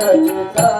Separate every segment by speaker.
Speaker 1: Yeah, yeah, yeah.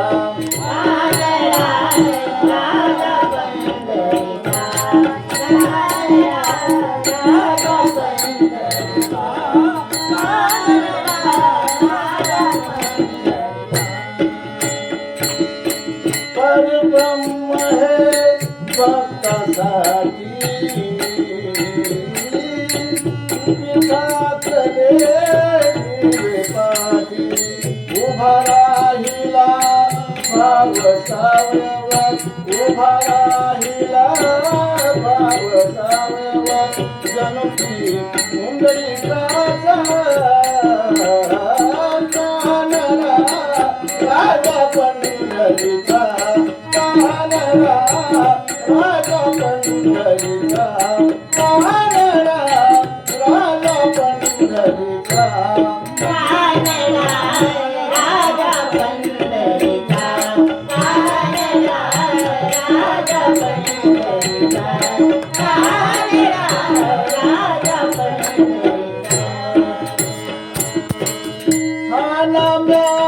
Speaker 1: भाव सावळा उभा राहिला भाव सावळा जणू की मुंबई राजा पंडित कानरा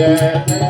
Speaker 1: Yeah.